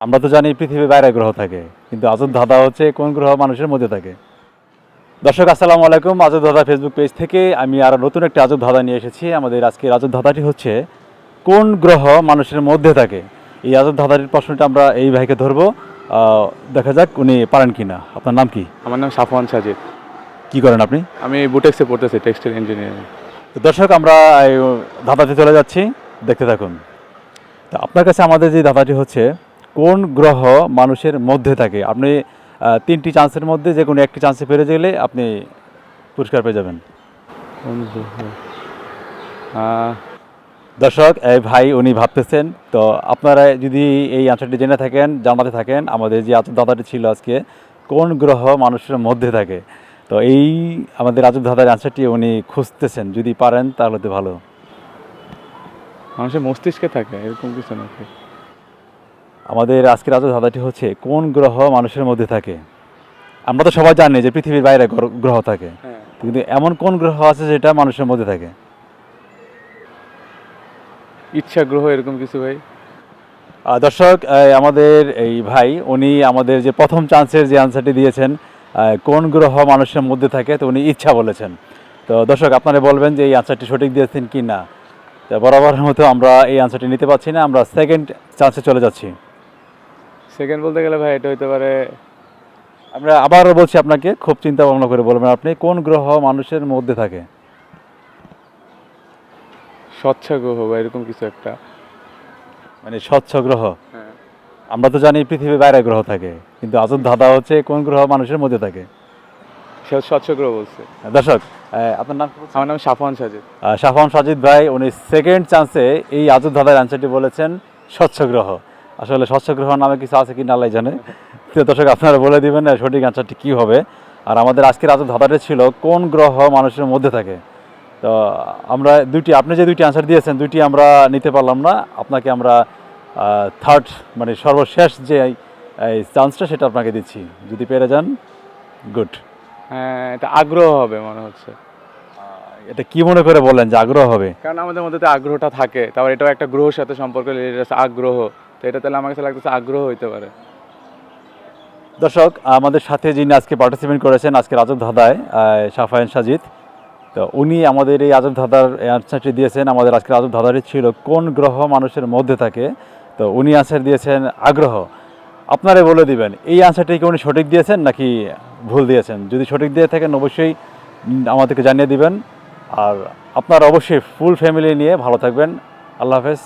আমরা তো জানি পৃথিবীর বাইরে গ্রহ থাকে কিন্তু আজব ধাঁধা হচ্ছে কোন গ্রহ মানুষের মধ্যে থাকে। দর্শক আসসালামু আলাইকুম। আজব ধাঁধা ফেসবুক পেজ থেকে আমি আরও নতুন একটা আজব ধাঁধা নিয়ে এসেছি। আমাদের আজকের আজব ধাঁধাটি হচ্ছে কোন গ্রহ মানুষের মধ্যে থাকে? এই আজব ধাঁধাটির প্রশ্নটা আমরা এই ভাইকে ধরবো। দেখা যাক উনি পারেন কি না আপনার নাম কি? আমার নাম সাফওয়ান সাজিদ। কি করেন আপনি? আমি বুটেক্সে পড়তেছি টেক্সটাইল ইঞ্জিনিয়ারিং। তো দর্শক আমরা ধাঁধাতে চলে যাচ্ছি। দেখতে থাকুন। তো আপনার কাছে আমাদের যে ধাঁধাটি হচ্ছে কোন গ্রহ মানুষের মধ্যে থাকে? আপনি তিনটি চান্সের মধ্যে যে কোনো একটি চান্সে পেরে গেলে আপনি পুরস্কার পেয়ে যাবেন। দর্শক, এই ভাই উনি ভাবতেছেন, তো আপনারা যদি এই আনসারটি জেনে থাকেন, জানাতে থাকেন, আমাদের যে আজব দাদাটি ছিল আজকে, কোন গ্রহ মানুষের মধ্যে থাকে? তো এই আমাদের আজব দাদার আনসারটি উনি খুঁজতেছেন, যদি পারেন তাহলে তো ভালো। মানুষের মস্তিষ্কে থাকে, এরকম কিছু নাকি আমাদের আজকের আজব ধাঁধাটি হচ্ছে কোন গ্রহ মানুষের মধ্যে থাকে? আমরা তো সবাই জানি যে পৃথিবীর বাইরে গ্রহ থাকে। হ্যাঁ। কিন্তু এমন কোন গ্রহ আছে যেটা মানুষের মধ্যে থাকে? ইচ্ছা গ্রহ এরকম কিছু ভাই? দর্শক আমাদের এই ভাই উনি আমাদের যে প্রথম চান্সের যে আনসারটি দিয়েছেন কোন গ্রহ মানুষের মধ্যে থাকে তো উনি ইচ্ছা বলেছেন। তো দর্শক আপনারা বলবেন যে এই আনসারটি সঠিক দিয়েছেন কি না তো বরাবরের মতো আমরা এই আনসারটি নিতে পারছি না আমরা সেকেন্ড চান্সে চলে যাচ্ছি। সেকেন্ড বলতে গেলে ভাই এটা হইতে পারে আমরা আবারও বলছি আপনাকে খুব চিন্তা ভাবনা করে বলবেন আপনি কোন গ্রহ মানুষের মধ্যে থাকে? স্বচ্ছ গ্রহ বা এরকম কিছু একটা। মানে স্বচ্ছ গ্রহ? হ্যাঁ। আমরা তো জানি পৃথিবীর বাইরে গ্রহ থাকে কিন্তু আজব ধাঁধা হচ্ছে কোন গ্রহ মানুষের মধ্যে থাকে? সে স্বচ্ছ গ্রহ বলছে। দর্শক আপনার নাম? আমার নাম সাফওয়ান সাজিদ। সাফান সাজিদ ভাই উনি সেকেন্ড চান্সে এই আজব ধাঁধার অ্যান্সারটি বলেছেন স্বচ্ছ গ্রহ। আসলে স্বচ্ছ গ্রহ নামে কিছু আছে কি না আল্লাহ জানে। তো দর্শক আপনারা বলে দিবেন না সঠিক অ্যান্সারটি কী হবে। আর আমাদের আজকের আজব ধাঁধাটা ছিল কোন গ্রহ মানুষের মধ্যে থাকে? তো আমরা দুইটি আপনি যে দুইটি অ্যান্সার দিয়েছেন দুইটি আমরা নিতে পারলাম না। আপনাকে আমরা থার্ড মানে সর্বশেষ যে এই চান্সটা সেটা আপনাকে দিচ্ছি। যদি পেরে যান গুড হ্যাঁ এটা আগ্রহ হবে মনে হচ্ছে। এটা কি মনে করে বললেন যে আগ্রহ হবে? কারণ আমাদের মধ্যে তো আগ্রহটা থাকে তারপর এটাও একটা গ্রহের সাথে সম্পর্ক আগ্রহ। তো এটা তাহলে আমার কাছে লাগতেছে আগ্রহ হইতে পারে। দর্শক আমাদের সাথে যিনি আজকে পার্টিসিপেট করেছেন আজকের আজব ধাঁধায় আহ, সাফায়েন সাজিদ। তো উনি আমাদের এই আজব ধাঁধার অ্যান্সারটি দিয়েছেন। আমাদের আজকের আজব ধাঁধাটি ছিল কোন গ্রহ মানুষের মধ্যে থাকে? তো উনি অ্যান্সার দিয়েছেন আগ্রহ। আপনারা বলে দিবেন এই অ্যান্সারটি কি উনি সঠিক দিয়েছেন নাকি ভুল দিয়েছেন? যদি সঠিক দিয়ে থাকেন অবশ্যই আমাদেরকে জানিয়ে দিবেন। আর আপনারা অবশ্যই ফুল ফ্যামিলি নিয়ে ভালো থাকবেন। আল্লাহ হাফেজ।